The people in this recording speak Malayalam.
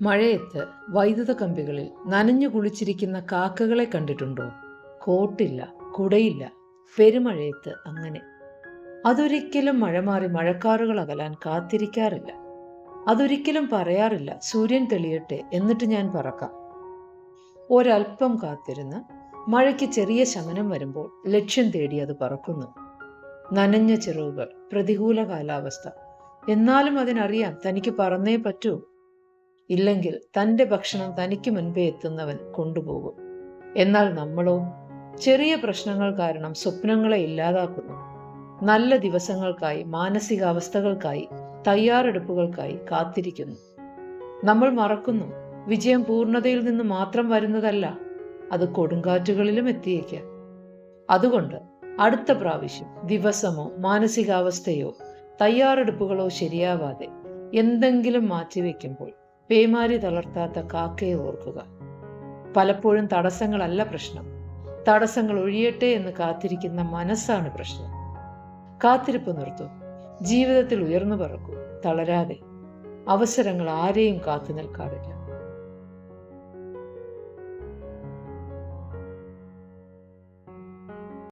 മഴയത്ത് വൈദ്യുത കമ്പികളിൽ നനഞ്ഞു കുളിച്ചിരിക്കുന്ന കാക്കകളെ കണ്ടിട്ടുണ്ടോ? കോട്ടില്ല കുടയില്ല പെരുമഴയത്ത് അങ്ങനെ. അതൊരിക്കലും മഴ മാറി മഴക്കാറുകൾ അകലാൻ കാത്തിരിക്കാറില്ല. അതൊരിക്കലും പറയാറില്ല സൂര്യൻ തെളിയട്ടെ എന്നിട്ട് ഞാൻ പറക്കാം. ഒരൽപ്പം കാത്തിരുന്ന് മഴയ്ക്ക് ചെറിയ ശമനം വരുമ്പോൾ ലക്ഷ്യം തേടി അത് പറക്കുന്നു. നനഞ്ഞ ചിറകുകൾ പ്രതികൂല കാലാവസ്ഥ. എന്നാലും അതിനറിയാം തനിക്ക് പറന്നേ പറ്റൂ. ഇല്ലെങ്കിൽ തന്റെ ഭക്ഷണം തനിക്ക് മുൻപേ എത്തുന്നവൻ കൊണ്ടുപോകും. എന്നാൽ നമ്മളോ ചെറിയ പ്രശ്നങ്ങൾ കാരണം സ്വപ്നങ്ങളെ ഇല്ലാതാക്കുന്നു. നല്ല ദിവസങ്ങൾക്കായി മാനസികാവസ്ഥകൾക്കായി തയ്യാറെടുപ്പുകൾക്കായി കാത്തിരിക്കുന്നു. നമ്മൾ മറക്കുന്നു. വിജയം പൂർണതയിൽ നിന്ന് മാത്രം വരുന്നതല്ല അത് കൊടുങ്കാറ്റുകളിലും എത്തിയേക്കാം. അതുകൊണ്ട് അടുത്ത പ്രാവശ്യം ദിവസമോ മാനസികാവസ്ഥയോ തയ്യാറെടുപ്പുകളോ ശരിയാവാതെ എന്തെങ്കിലും മാറ്റിവെക്കുമ്പോൾ പേമാരി തളർത്താത്ത കാക്കയെ ഓർക്കുക. പലപ്പോഴും തടസ്സങ്ങളല്ല പ്രശ്നം. തടസ്സങ്ങൾ ഒഴിയട്ടെ എന്ന് കാത്തിരിക്കുന്ന മനസ്സാണ് പ്രശ്നം. കാത്തിരിപ്പ് നിർത്തൂ. ജീവിതത്തിൽ ഉയർന്നു പറക്കൂ. തളരാതെ. അവസരങ്ങൾ ആരെയും കാത്തു നിൽക്കാറില്ല.